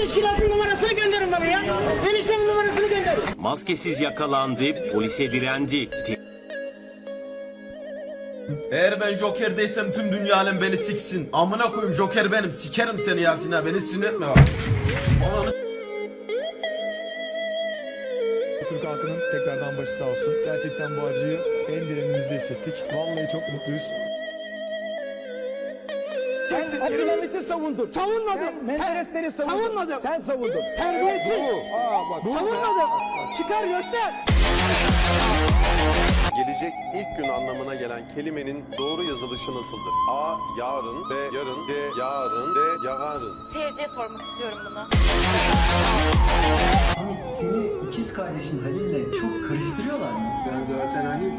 teşkilatın numarasını gönderin bana ya. Eniştemin numarasını gönderin. Maskesiz yakalandı, polise direndi. Eğer ben Joker değilsem tüm dünya alem beni siksin. Amına koyayım Joker benim. Sikerim seni Yasin ha. Beni sinir etme. Ananı Türk halkının tekrardan başı sağ olsun. Gerçekten bu acıyı en derinimizde hissettik. Vallahi çok mutluyuz. Sen Abdülhamit'i savundun. Savunmadım. Sen Menderesleri savundun. Savunmadım. Sen savundun. Terbiyesiz. Aa bak. Savunmadım. Çıkar göster. Gelecek ilk gün anlamına gelen kelimenin doğru yazılışı nasıldır? A. Yarın. B. Yarın. C. Yarın. D. Yarın. Seyirciye sormak istiyorum bunu. Hamit seni ikiz kardeşin Halil'le çok karıştırıyorlar mı? Ben zaten Halil.